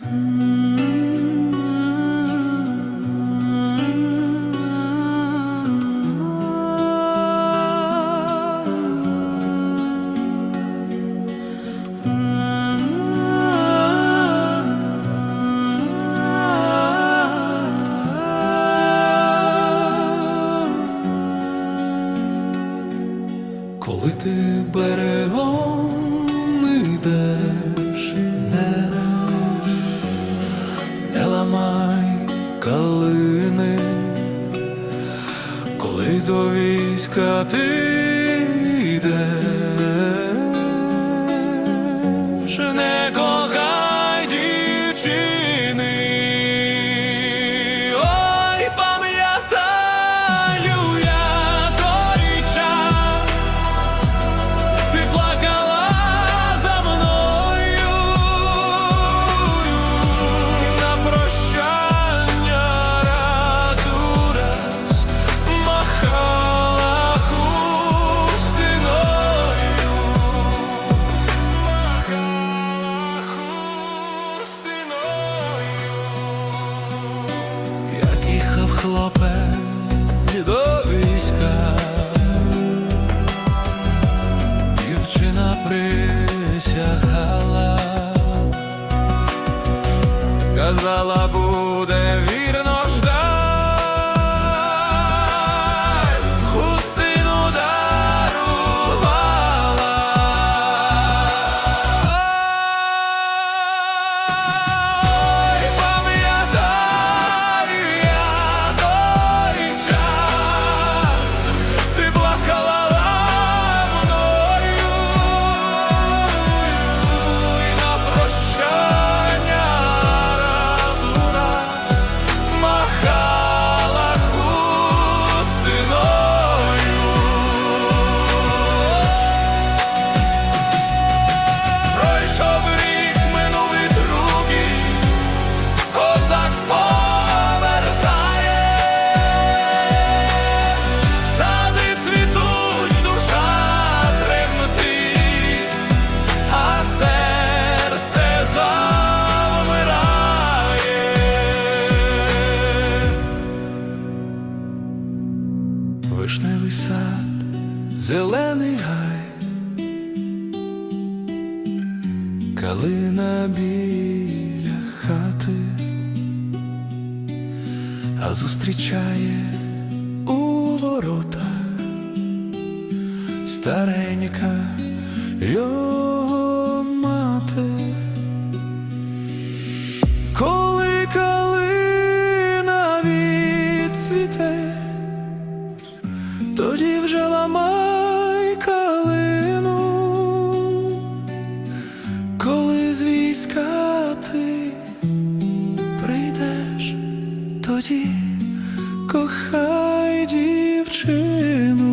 Коли ти берегом війська ти йдеш, хлопець до війська, дівчина присягала, казала. зелений гай, калина біля хати, а зустрічає у ворота старенька. Йо тоді кохай дівчину.